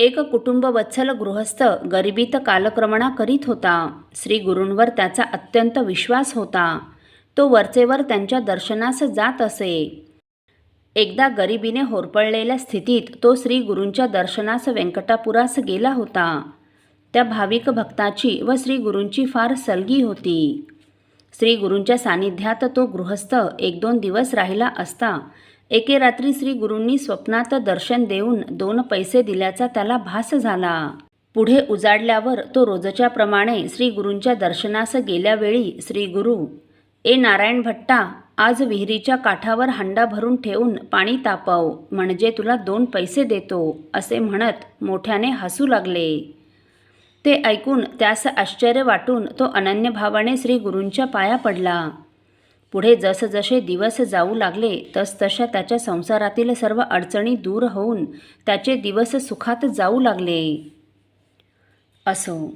एक कुटुंब वत्सल गृहस्थ गरिबीत कालक्रमणा करीत होता. श्री गुरूंवर त्याचा अत्यंत विश्वास होता. तो वरचेवर त्यांच्या दर्शनास जात असे. एकदा गरिबीने होरपळलेल्या स्थितीत तो श्री गुरूंच्या दर्शनास व्यंकटापुरास गेला होता. त्या भाविक भक्ताची व श्री गुरूंची फार सलगी होती. श्री गुरूंच्या सानिध्यात तो गृहस्थ एक दोन दिवस राहिला असता एके रात्री श्री गुरूंनी स्वप्नात दर्शन देऊन दोन पैसे दिल्याचा त्याला भास झाला. पुढे उजाडल्यावर तो रोजच्याप्रमाणे श्री गुरूंच्या दर्शनास गेल्यावेळी श्री गुरु ए नारायण भट्टा आज विहिरीच्या काठावर हंडा भरून ठेवून पाणी तापव म्हणजे तुला दोन पैसे देतो असे म्हणत मोठ्याने हसू लागले. ते ऐकून त्यास आश्चर्य वाटून तो अनन्य भावाने श्री गुरूंच्या पाया पडला. पुढे जसजसे दिवस जाऊ लागले तसतशा त्याच्या संसारातील सर्व अडचणी दूर होऊन त्याचे दिवस सुखात जाऊ लागले. असो.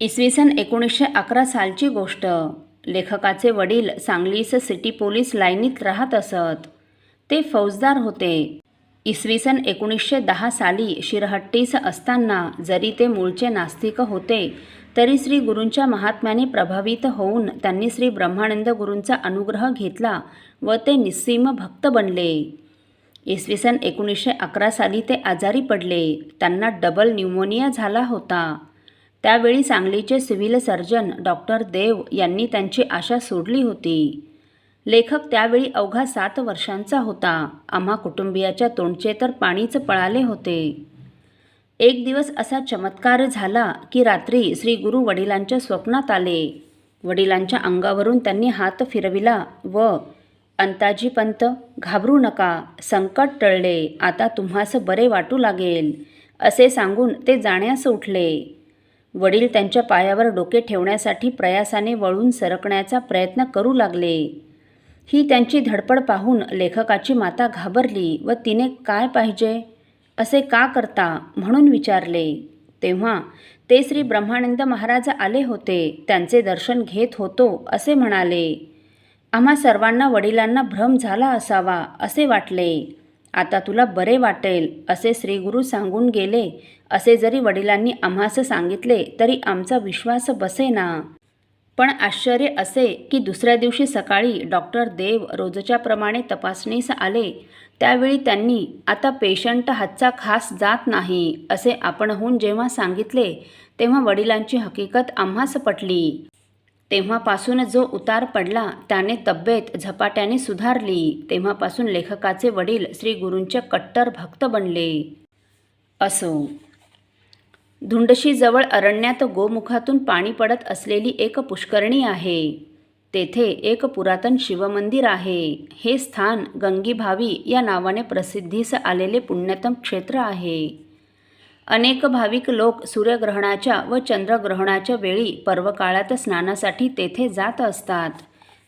इसवी सन एकोणीसशे अकरा सालची गोष्ट. लेखकाचे वडील सांगलीस सिटी पोलीस लाईनीत राहत असत. ते फौजदार होते. इसवी सन एकोणीसशे दहा साली शिरहट्टीस असताना जरी ते मूळचे नास्तिक होते तरी श्री गुरूंच्या महात्म्याने प्रभावित होऊन त्यांनी श्री ब्रह्मानंद गुरूंचा अनुग्रह घेतला व ते निस्सीम भक्त बनले. इसवी सन एकोणीसशे अकरा साली ते आजारी पडले. त्यांना डबल न्यूमोनिया झाला होता. त्यावेळी सांगलीचे सिव्हिल सर्जन डॉक्टर देव यांनी त्यांची आशा सोडली होती. लेखक त्यावेळी अवघा सात वर्षांचा होता. आम्हा कुटुंबियाच्या तोंडचे तर पाणीच पळाले होते. एक दिवस असा चमत्कार झाला की रात्री श्री गुरु वडिलांच्या स्वप्नात आले. वडिलांच्या अंगावरून त्यांनी हात फिरविला व अंताजी पंत घाबरू नका संकट टळले आता तुम्हास बरे वाटू लागेल असे सांगून ते जाण्यास उठले. वडील त्यांच्या पायावर डोके ठेवण्यासाठी प्रयासाने वळून सरकण्याचा प्रयत्न करू लागले. ही त्यांची धडपड पाहून लेखकाची माता घाबरली व तिने काय पाहिजे? असे का करता म्हणून विचारले. तेव्हा ते श्री ब्रह्मानंद महाराज आले होते त्यांचे दर्शन घेत होतो असे म्हणाले आम्हा सर्वांना वडिलांना भ्रम झाला असावा असे वाटले. आता तुला बरे वाटेल असे श्रीगुरू सांगून गेले. असे जरी वडिलांनी आम्हास सांगितले तरी आमचा विश्वास बसेना. पण आश्चर्य असे की दुसऱ्या दिवशी सकाळी डॉक्टर देव रोजच्याप्रमाणे तपासणीस आले. त्यावेळी त्यांनी आता पेशंट हातचा खास जात नाही असे आपणहून जेव्हा सांगितले तेव्हा वडिलांची हकीकत आम्हास पटली. तेव्हापासून जो उतार पडला त्याने तब्येत झपाट्याने सुधारली. तेव्हापासून लेखकाचे वडील श्री गुरूंचे कट्टर भक्त बनले. असो. धुंडशीजवळ अरण्यात गोमुखातून पाणी पडत असलेली एक पुष्करणी आहे. तेथे एक पुरातन शिवमंदिर आहे. हे स्थान गंगीभावी या नावाने प्रसिद्धीस आलेले पुण्यतम क्षेत्र आहे. अनेक भाविक लोक सूर्यग्रहणाच्या व चंद्रग्रहणाच्या वेळी पर्वकाळात स्नानासाठी तेथे जात असतात.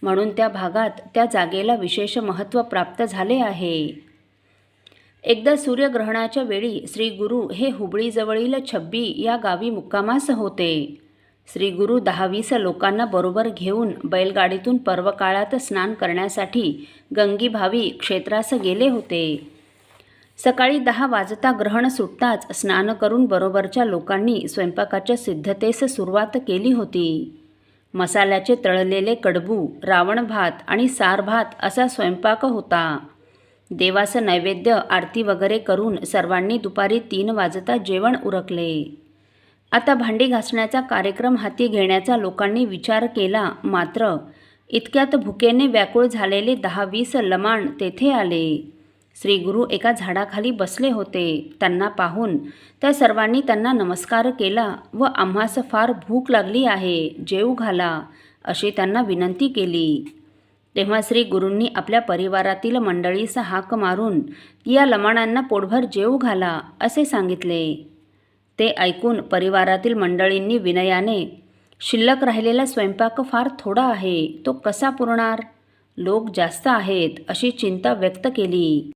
म्हणून त्या भागात त्या जागेला विशेष महत्त्व प्राप्त झाले आहे. एकदा सूर्यग्रहणाच्या वेळी श्री गुरु हे हुबळीजवळील छब्बी या गावी मुक्कामास होते. श्री गुरु दहावीस लोकांना बरोबर घेऊन बैलगाडीतून पर्वकाळात स्नान करण्यासाठी गंगीभावी क्षेत्रास गेले होते. सकाळी दहा वाजता ग्रहण सुटताच स्नान करून बरोबरच्या लोकांनी स्वयंपाकाच्या सिद्धतेस सुरुवात केली होती. मसाल्याचे तळलेले कडबू रावण भात आणि सार भात असा स्वयंपाक होता. देवाचं नैवेद्य आरती वगैरे करून सर्वांनी दुपारी तीन वाजता जेवण उरकले. आता भांडी घासण्याचा कार्यक्रम हाती घेण्याचा लोकांनी विचार केला मात्र इतक्यात भुकेने व्याकुळ झालेले दहा वीस लमाण तेथे आले. श्री गुरु एका झाडाखाली बसले होते. त्यांना पाहून त्या सर्वांनी त्यांना नमस्कार केला व आम्हास फार भूक लागली आहे जेव घाला अशी त्यांना विनंती केली. तेव्हा श्री गुरूंनी आपल्या परिवारातील मंडळीस हाक मारून या लमाणांना पोटभर जेव घाला असे सांगितले. ते ऐकून परिवारातील मंडळींनी विनयाने शिल्लक राहिलेला स्वयंपाक फार थोडा आहे तो कसा पुरणार? लोक जास्त आहेत अशी चिंता व्यक्त केली.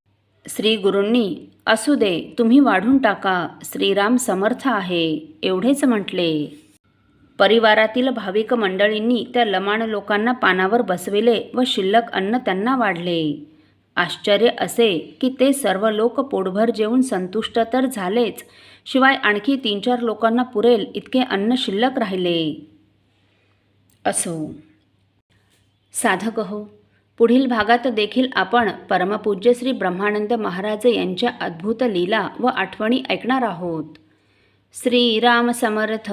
श्री गुरूंनी असू दे तुम्ही वाढून टाका श्रीराम समर्थ आहे एवढेच म्हटले. परिवारातील भाविक मंडळींनी त्या लमाण लोकांना पानावर बसविले व शिल्लक अन्न त्यांना वाढले. आश्चर्य असे की ते सर्व लोक पोटभर जेवून संतुष्ट तर झालेच शिवाय आणखी तीन चार लोकांना पुरेल इतके अन्न शिल्लक राहिले. असो. साधक हो पुढील भागात देखील आपण परमपूज्य श्री ब्रह्मानंद महाराज यांच्या अद्भुत लीला व आठवणी ऐकणार आहोत. श्रीराम समर्थ.